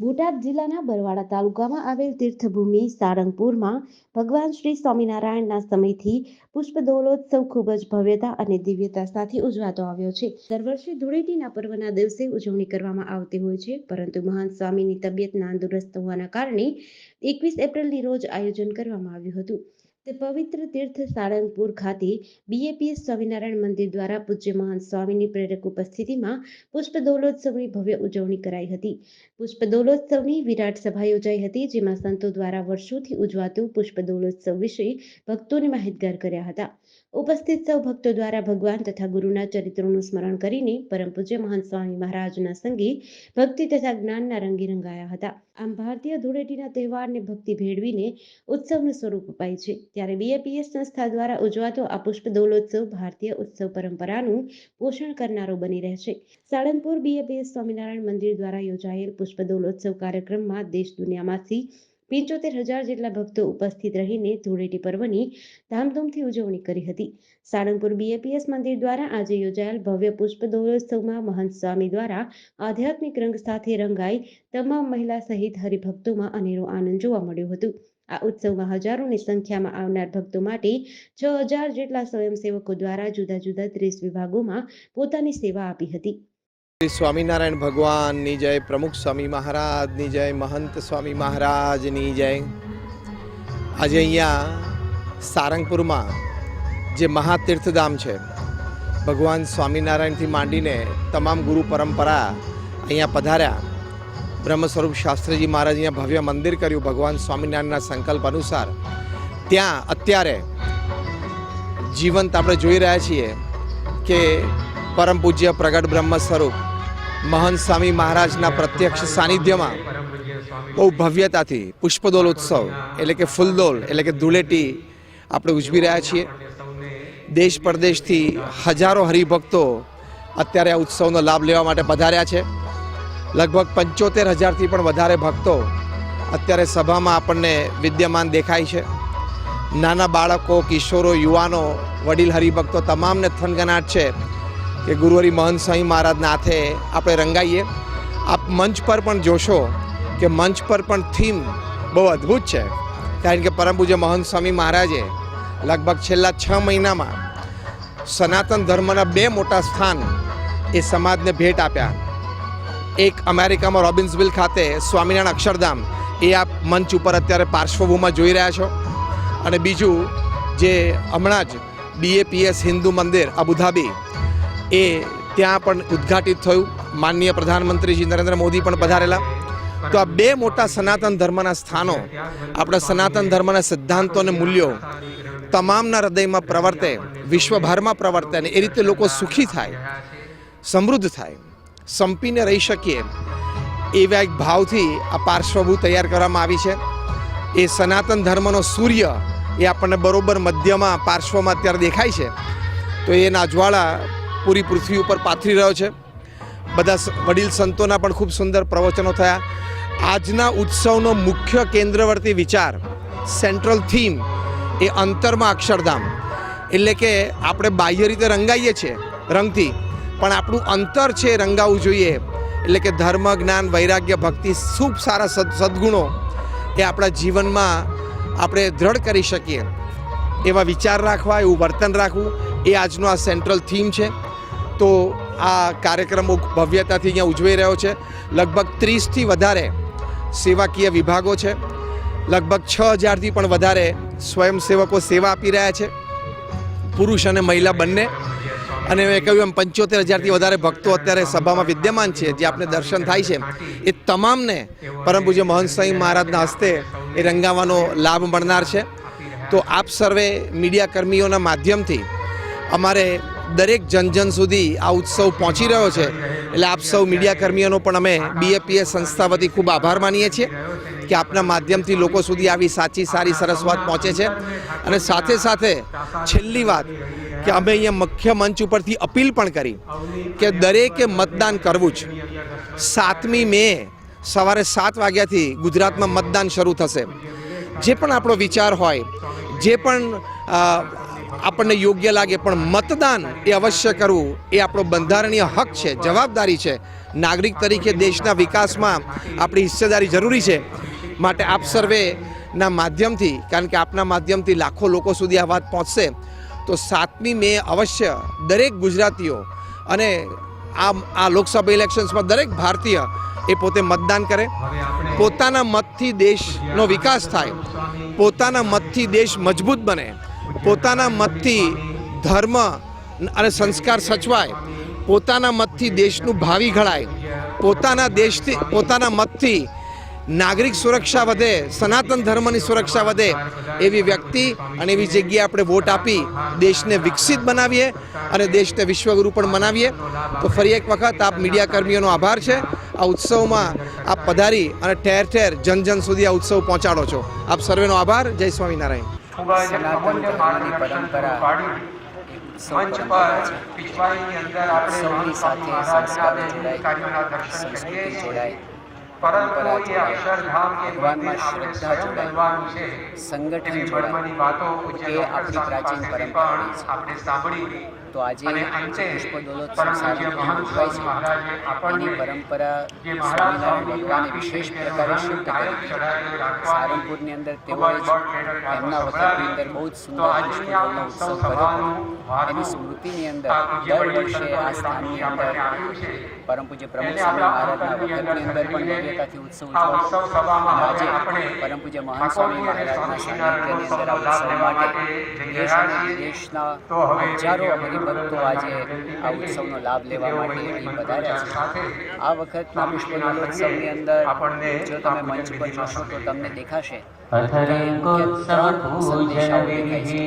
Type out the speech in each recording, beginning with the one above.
બોટાદ જિલ્લાના બરવાડા તાલુકામાં આવેલ તીર્થભૂમિ સારંગપુરમાં ભગવાન શ્રી સ્વામિનારાયણના સમયથી પુષ્પદોલોત્સવ ખૂબ જ ભવ્યતા અને દિવ્યતા સાથે ઉજવાતો આવ્યો છે. દર વર્ષે ધૂળેટીના પર્વના દિવસે ઉજવણી કરવામાં આવતી હોય છે, પરંતુ મહાન સ્વામીની તબિયત નાંદુરસ્ત હોવાના કારણે એકવીસ એપ્રિલની રોજ આયોજન કરવામાં આવ્યું હતું. તે પવિત્ર તીર્થ સાળંગપુર ખાતે બીએપીએસ સ્વામિનારાયણ મંદિર દ્વારા પૂજ્ય મહાન સ્વામીની પ્રેરક ઉપસ્થિતિમાં પુષ્પદોલોત્સવની ભવ્ય ઉજવણી કરાઈ હતી. પુષ્પદોલોત્સવની વિરાટ સભા યોજાઈ હતી, જેમાં સંતો દ્વારા વર્ષોથી ઉજવાતું પુષ્પદોલોત્સવ વિશે ભક્તોને માહિતગાર કર્યા હતા. ઉપસ્થિત સૌ ભક્તો દ્વારા ભગવાન તથા ગુરુના ચરિત્રોનું સ્મરણ કરીને પરમ પૂજ્ય મહાન સ્વામી મહારાજના સંગે ભક્તિ તથા જ્ઞાનના રંગે રંગાયા હતા. આમ ભારતીય ધૂળેટીના તહેવારને ભક્તિ ભેળવીને ઉત્સવનું સ્વરૂપ અપાય છે. ત્યારે બીએપીએસ સંસ્થા દ્વારા ઉજવાતો આ પુષ્પદોલોત્સવ ભારતીય ઉત્સવ પરંપરાનું પોષણ કરનારો બની રહેશે. સાળંગપુર બીએપીએસ સ્વામિનારાયણ મંદિર દ્વારા યોજાયેલ પુષ્પદોલોત્સવ કાર્યક્રમમાં દેશ દુનિયામાંથી પંચોતેર હજાર જેટલા ભક્તો ઉપસ્થિત રહીને ધૂળેટી પર્વની ધામધૂમથી ઉજવણી કરી હતી. સાળંગપુર બીએપીએસ મંદિર દ્વારા આજે યોજાયેલ ભવ્ય પુષ્પદોલોત્સવમાં મહંત સ્વામી દ્વારા આધ્યાત્મિક રંગ સાથે રંગાઈ તમામ મહિલા સહિત હરિભક્તોમાં અનેરો આનંદ જોવા મળ્યો હતો. આ ઉત્સવમાં હજારોની સંખ્યામાં આવનાર ભક્તો માટે છ હજાર જેટલા સ્વયંસેવકો દ્વારા જુદા જુદા ત્રીસ વિભાગોમાં પોતાની સેવા આપી હતી. સ્વામિનારાયણ ભગવાનની જય, પ્રમુખ સ્વામી મહારાજની જય, મહંત સ્વામી મહારાજની જય. આજે અહીંયા સારંગપુરમાં જે મહાતીર્થધામ છે, ભગવાન સ્વામિનારાયણથી માંડીને તમામ ગુરુ પરંપરા અહીંયા પધાર્યા. બ્રહ્મ સ્વરૂપ શાસ્ત્રીજી મહારાજ અહીંયા ભવ્ય મંદિર કર્યું ભગવાન સ્વામિનારાયણના સંકલ્પ અનુસાર. ત્યાં અત્યારે જીવંત આપણે જોઈ રહ્યા છીએ કે પરમ પૂજ્ય પ્રગટ બ્રહ્મ સ્વરૂપ મહંત સ્વામી મહારાજના પ્રત્યક્ષ સાનિધ્યમાં બહુ ભવ્યતાથી પુષ્પદોલ ઉત્સવ, એટલે કે ફૂલદોલ, એટલે કે ધૂળેટી આપણે ઉજવી રહ્યા છીએ. દેશ પરદેશથી હજારો હરિભક્તો અત્યારે આ ઉત્સવનો લાભ લેવા માટે પધાર્યા છે. લગભગ પંચોતેર હજારથી પણ વધારે ભક્તો અત્યારે સભામાં આપણને વિદ્યમાન દેખાય છે. નાના બાળકો, કિશોરો, યુવાનો, વડીલ હરિભક્તો તમામને થનગનાટ છે કે ગુરુહરિ મહંત સ્વામી મહારાજના હાથે આપણે રંગાઈએ. આપ મંચ પર પણ જોશો કે મંચ પર પણ થીમ બહુ અદ્ભુત છે. કારણ કે પરમ પૂજ્ય મહંત સ્વામી મહારાજે લગભગ છેલ્લા છ મહિનામાં સનાતન ધર્મના બે મોટા સ્થાન એ સમાજને ભેટ આપ્યા. એક અમેરિકામાં રોબિન્સવિલ ખાતે સ્વામિનારાયણ અક્ષરધામ. એ આપ મંચ ઉપર અત્યારે પાર્શ્વભૂમાં જોઈ રહ્યા છો. અને બીજું જે હમણાં જ બીએપીએસ હિન્દુ મંદિર અબુધાબી, એ ત્યાં પણ ઉદ્ઘાટિત થયું. માનનીય પ્રધાનમંત્રીજી નરેન્દ્ર મોદી પણ પધારેલા. તો આ બે મોટા સનાતન ધર્મના સ્થાનો, આપણા સનાતન ધર્મના સિદ્ધાંતો અને મૂલ્યો તમામના હૃદયમાં પ્રવર્તે, વિશ્વભરમાં પ્રવર્તે અને એ રીતે લોકો સુખી થાય, સમૃદ્ધ થાય. સંપીને રહી શકીએ એવા એક ભાવથી આ પાર્શ્વભૂ તૈયાર કરવામાં આવી છે. એ સનાતન ધર્મનો સૂર્ય એ આપણને બરોબર મધ્યમાં, પાર્શ્વમાં અત્યારે દેખાય છે. તો એના નાજવાળા પૂરી પૃથ્વી ઉપર પાથરી રહ્યો છે. બધા વડીલ સંતોના પણ ખૂબ સુંદર પ્રવચનો થયા. આજના ઉત્સવનો મુખ્ય કેન્દ્રવર્તી વિચાર, સેન્ટ્રલ થીમ એ અંતરમાં અક્ષરધામ. એટલે કે આપણે બાહ્ય રીતે રંગાઈએ છીએ, રંગથી. પણ આપણું અંતર છે રંગાવવું જોઈએ. એટલે કે ધર્મ, જ્ઞાન, વૈરાગ્ય, ભક્તિ ખૂબ સારા સદ, સદગુણો એ આપણા જીવનમાં આપણે દ્રઢ કરી શકીએ. એવા વિચાર રાખવા, એવું વર્તન રાખવું એ આજનો આ સેન્ટ્રલ થીમ છે. તો આ કાર્યક્રમો ભવ્યતાથી અહીંયા ઉજવાઈ રહ્યો છે. લગભગ ત્રીસથી વધારે સેવાકીય વિભાગો છે. લગભગ છ હજારથી પણ વધારે સ્વયંસેવકો સેવા આપી રહ્યા છે. પુરુષ અને મહિલા બંને. અને મેં કહ્યું એમ, પંચોતેર હજારથી વધારે ભક્તો અત્યારે સભામાં વિદ્યમાન છે, જે આપને દર્શન થાય છે. એ તમામને, પરમ પૂજ્ય મહંત સ્વામી મહારાજના હસ્તે એ રંગાવાનો લાભ મળનાર છે. તો આપ સર્વે મીડિયા કર્મીઓના માધ્યમથી અમારે દરેક જનજન સુધી આ ઉત્સવ પહોંચી રહ્યો છે. એટલે આપ સૌ મીડિયા કર્મીઓનો પણ અમે બીએપીએસ સંસ્થા વતી ખૂબ આભાર માનીએ છીએ કે આપના માધ્યમથી લોકો સુધી આવી સાચી સારી સરસ વાત પહોંચે છે. અને સાથે સાથે છેલ્લી વાત કે અમે અહીંયા મુખ્ય મંચ ઉપરથી અપીલ પણ કરી કે દરેકે મતદાન કરવું જ. સાતમી મે સવારે સાત વાગ્યાથી ગુજરાતમાં મતદાન શરૂ થશે. જે પણ આપણો વિચાર હોય, જે પણ આપણને યોગ્ય લાગે, પણ મતદાન એ અવશ્ય કરવું એ આપણો બંધારણીય હક છે, જવાબદારી છે. નાગરિક તરીકે દેશના વિકાસમાં આપણી હિસ્સેદારી જરૂરી છે. માટે આપ સર્વેના માધ્યમથી, કારણ કે આપના માધ્યમથી લાખો લોકો સુધી આ વાત પહોંચશે તો સાતમી મે અવશ્ય દરેક ગુજરાતીઓ અને આ આ લોકસભા ઇલેક્શન્સમાં દરેક ભારતીય એ પોતે મતદાન કરે. પોતાના મતથી દેશનો વિકાસ થાય. પોતાના મતથી દેશ મજબૂત બને. પોતાના મતથી ધર્મ અને સંસ્કાર સચવાય. પોતાના મતથી દેશનું ભાવિ ઘડાય. પોતાના દેશથી પોતાના મતથી નાગરિક સુરક્ષા વધે સનાતન ધર્મની સુરક્ષા વધે એવી વ્યક્તિ અને એવી જગ્યાએ આપણે વોટ આપી દેશને વિકસિત બનાવીએ અને દેશને વિશ્વગુરુ પણ બનાવીએ તો ફરી એક વખત આપ મીડિયાકર્મીઓનો આભાર છે. આ ઉત્સવમાં આપ પધારી અને ઠેર ઠેર જન જન સુધી આ ઉત્સવ પહોંચાડો છો. આપ સર્વેનો આભાર. જય સ્વામિનારાયણ. પરંપરા મંચ પર પિછવાઈની અંદર આપણે સૌની સાથે સંસ્કારો જોડાય સંસ્કૃતિ જોડાય પરંપરા કે ભગવાનમાં શ્રદ્ધા જોડાય સંગઠન જોડાય. એ આપણી પ્રાચીન પરંપરા આપણે સાંભળી. તો આજે પુષ્પ છે એની પરંપરા સ્વામિનારાયણ સ્વામીની ભગવાને વિશેષ પ્રકારે શુદ્ધ કરી. સારંગપુરની અંદર તેઓએ એમના વખતની અંદર બહુ જ સુંદર પુષ્પ દોલનો ઉત્સવ કર્યો એની સ્મૃતિની અંદર દર વર્ષે આ સ્થાનની અંદર પરમ પૂજ્ય પ્રમુખ સ્વામી મહારાજના વખતની અંદર પણ ભવ્યતાથી ઉત્સવ ઉજવાયો આજે પરમ પૂજ્ય મહાન સ્વામી મહારાજના સાનિધ્યની અંદર આ ઉત્સવ માટે દેશ અને વિદેશના હજારો હરિભક્તો આજે આ ઉત્સવનો લાભ લેવા માટે અહીં પધાર્યા છે. આ વખતના પુષ્પદોલોત્સવની અંદર જો તમે મંચ પર જોશો તો તમને દેખાશે ત્રણ સંદેશાઓ દેખાય છે.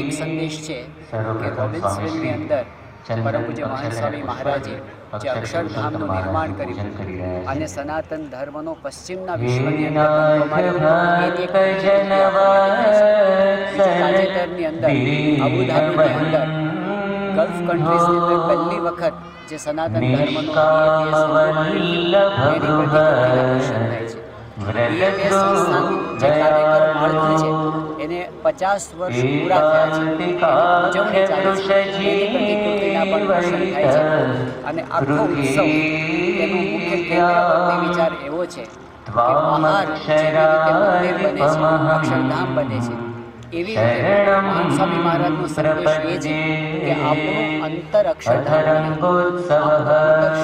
એક સંદેશ છે કે રોબિન્સવિલની અંદર પરમ પૂજ્ય મહાન સ્વામી મહારાજે જે અક્ષરધામનું નિર્માણ કર્યું. અને સનાતન ધર્મનો પશ્ચિમના વિશ્વની તાજેતરની અંદર અબુધાબીની અંદર ગલ્ફ કન્ટ્રીઝની અંદર પહેલી વખત જે સનાતન ધર્મનો એની જે પચાસ વર્ષ પૂરા થયા છે. ઉજવણી ચાલે છે. અને આખો ઉત્સવ તેનો મુખ્ય વિચાર એવો છે કે રીતે મંદિર બને છે. અક્ષરધામ બને છે. એવી રીતે મહાન સ્વામી મહારાજનો સંદેશ એ છે કે આપણું અંતર અક્ષરધામ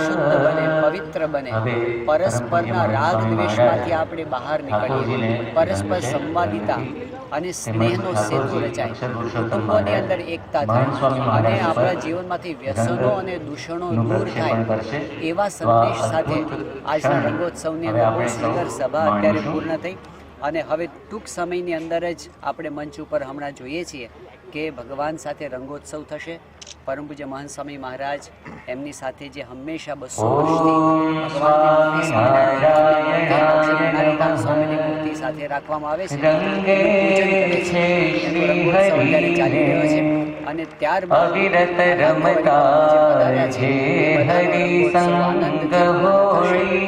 શુદ્ધ બને પવિત્ર બને પરસ્પરના રાગ દ્વેષમાંથી આપણે બહાર નીકળીએ. પરસ્પર સંવાદિતા અને સ્નેહનો સેતુ રચાય. કુટુંબોની અંદર એકતા થાય અને આપણા જીવનમાંથી વ્યસનો અને દૂષણો દૂર થાય એવા સંદેશ સાથે આજના રંગોત્સવની અંદર સભા અત્યારે પૂર્ણ થઈ. અને હવે ટૂંક સમયની અંદર જ આપણે મંચ ઉપર હમણાં જોઈએ છીએ કે ભગવાન સાથે રંગોત્સવ થશે. પરમ પૂજ્ય મહાન સ્વામી મહારાજ એમની સાથે જે હંમેશા બસો વર્ષથી ભગવાનની સાથે રાખવામાં આવે છે. પૂજન કરે છે. રંગોત્સવ અત્યારે ચાલી રહ્યો છે. અને ત્યારબાદ પધાર્યા છે.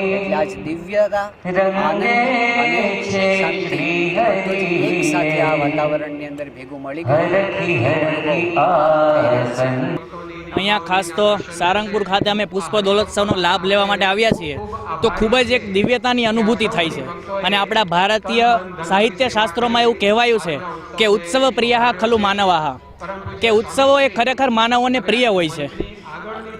એટલે આજ દિવ્યતા આનંદ અને શાંતિ એક સાથે આ વાતાવરણની અંદર ભેગું મળી ગયું. અહીંયા ખાસ તો સારંગપુર ખાતે અમે પુષ્પ દોલોત્સવનો લાભ લેવા માટે આવ્યા છીએ. તો ખૂબ જ એક દિવ્યતાની અનુભૂતિ થાય છે. અને આપણા ભારતીય સાહિત્ય શાસ્ત્રોમાં એવું કહેવાયું છે કે ઉત્સવ પ્રિયા ખલુ માનવાહા. કે ઉત્સવો એ ખરેખર માનવોને પ્રિય હોય છે.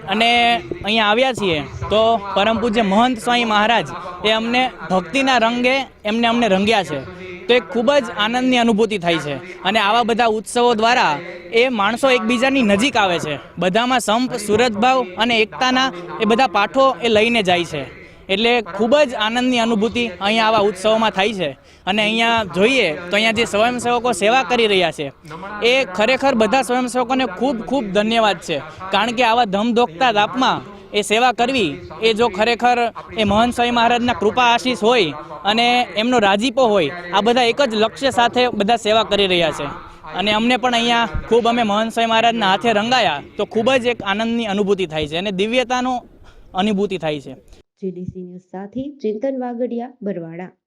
અને અહીંયા આવ્યા છીએ તો પરમ પૂજ્ય મહંત સ્વામી મહારાજ એ અમને ભક્તિના રંગે એમને અમને રંગ્યા છે. તો એક ખૂબ જ આનંદની અનુભૂતિ થાય છે. અને આવા બધા ઉત્સવો દ્વારા એ માણસો એકબીજાની નજીક આવે છે. બધામાં સંપ, સુરતભાવ અને એકતાના એ બધા પાઠો એ લઈને જાય છે. એટલે ખૂબ જ આનંદની અનુભૂતિ અહીંયા આવા ઉત્સવોમાં થાય છે. અને અહીંયા જોઈએ તો અહીંયા જે સ્વયંસેવકો સેવા કરી રહ્યા છે, એ ખરેખર બધા સ્વયંસેવકોને ખૂબ ખૂબ ધન્યવાદ છે. કારણ કે આવા ધમધોકતા તાપમાં એ સેવા કરવી એ જો ખરેખર એ મહંત સ્વામી મહારાજના કૃપા આશીષ હોય અને એમનો રાજીપો હોય, આ બધા એક જ લક્ષ્ય સાથે બધા સેવા કરી રહ્યા છે. અને અમને પણ અહીંયા ખૂબ અમે મહંત સ્વામી મહારાજના હાથે રંગાયા તો ખૂબ જ એક આનંદની અનુભૂતિ થાય છે અને દિવ્યતાનો અનુભૂતિ થાય છે. જીડીસી ન્યૂઝ સાથે ચિંતન વાગડિયા બરવાડા.